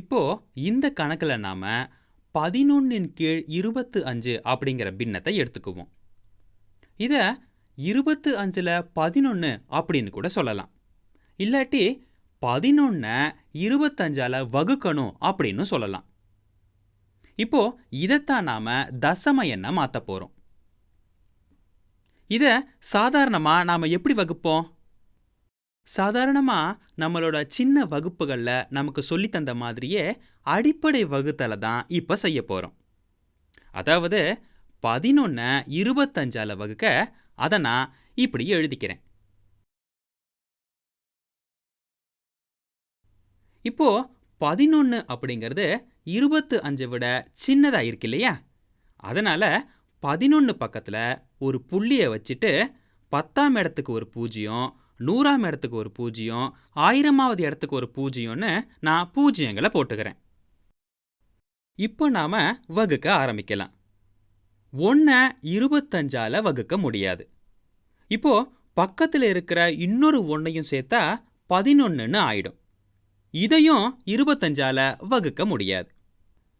இப்போது இந்த கணக்கில் நாம் பதினொன்றின் கீழ் இருபத்து அஞ்சு அப்படிங்கிற பின்னத்தை எடுத்துக்குவோம். இதை இருபத்து அஞ்சில் பதினொன்று அப்படின்னு கூட சொல்லலாம். இல்லாட்டி பதினொன்னை இருபத்தஞ்சால வகுக்கணும் அப்படின்னு சொல்லலாம். இப்போது இதைத்தான் நாம் தசம எண்ணை மாற்ற போகிறோம் இதை சாதாரணமாக நாம் எப்படி வகுப்போம்? சாதாரணமாக நம்மளோட சின்ன வகுப்புகளில் நமக்கு சொல்லித்தந்த மாதிரியே அடிப்படை வகுத்தலை தான் இப்போ செய்ய போகிறோம் அதாவது பதினொன்று இருபத்தஞ்சால வகுக்க அதை நான் இப்படி எழுதிக்கிறேன். இப்போ பதினொன்று அப்படிங்கிறது இருபத்து அஞ்சை விட சின்னதாக இருக்கு இல்லையா? அதனால் பதினொன்று பக்கத்தில் ஒரு புள்ளியை வச்சுட்டு பத்தாம் இடத்துக்கு ஒரு பூஜ்ஜியம் நூறாம் இடத்துக்கு ஒரு பூஜ்ஜியம் ஆயிரமாவது இடத்துக்கு ஒரு பூஜ்ஜியம்னு நான் பூஜ்ஜியங்களை போட்டுக்கிறேன். இப்போ நாம் வகுக்க ஆரம்பிக்கலாம். ஒன்றை இருபத்தஞ்சால வகுக்க முடியாது. இப்போ பக்கத்தில் இருக்கிற இன்னொரு ஒன்றையும் சேர்த்தா பதினொன்றுன்னு ஆயிடும். இதையும் இருபத்தஞ்சால வகுக்க முடியாது.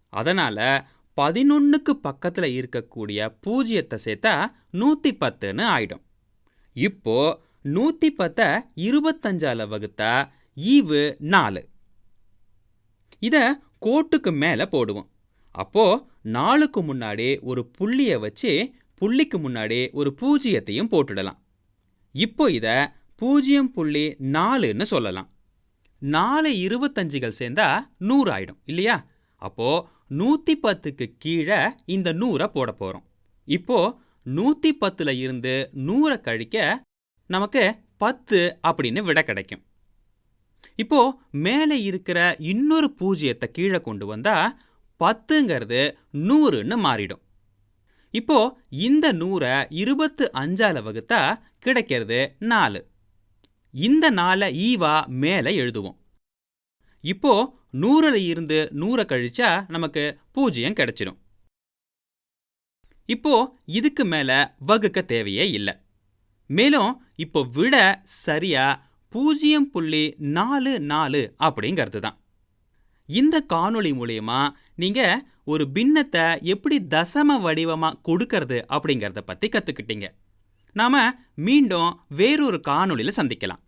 அதனால பதினொன்றுக்கு பக்கத்தில் இருக்கக்கூடிய பூஜ்ஜியத்தை சேர்த்தா நூற்றி பத்துன்னு ஆயிடும். இப்போ நூற்றி பத்தை இருபத்தஞ்சால வகுத்தா ஈவு நாலு. இதை கோட்டுக்கு மேலே போடுவோம். அப்போ நாலுக்கு முன்னாடி ஒரு புள்ளியை வச்சு புள்ளிக்கு முன்னாடி ஒரு பூஜ்ஜியத்தையும் போட்டுடலாம். இப்போ இதை பூஜ்ஜியம் புள்ளி நாலுன்னு சொல்லலாம். நாலு இருபத்தஞ்சுகள் சேர்ந்தா நூறு ஆயிடும் இல்லையா? அப்போ நூற்றி பத்துக்கு கீழே இந்த நூறை போட போகிறோம் இப்போ நூற்றி பத்தில் இருந்து நூறை கழிக்க நமக்கு பத்து அப்படின்னு விட கிடைக்கும். இப்போ மேலே இருக்கிற இன்னொரு பூஜ்ஜியத்தை கீழே கொண்டு வந்தால் பத்துங்கிறது நூறுன்னு மாறிடும். இப்போ இந்த நூறை இருபத்து அஞ்சால வகுத்தா கிடைக்கிறது நாலு. இந்த நாளை ஈவா மேலே எழுதுவோம். இப்போ நூறில் இருந்து நூறை கழிச்சா நமக்கு பூஜ்ஜியம் கிடைச்சிடும் இப்போ இதுக்கு மேலே வகுக்க தேவையே இல்லை. மேலும் இப்போ விட சரியா பூஜ்ஜியம் புள்ளி நாலு நாலு அப்படிங்கிறது தான். இந்த காணொளி மூலயமா நீங்கள் ஒரு பின்னத்தை எப்படி தசம வடிவமாக கொடுக்கறது அப்படிங்கிறத பற்றி கற்றுக்கிட்டீங்க நாம் மீண்டும் வேறொரு காணொளியில் சந்திக்கலாம்.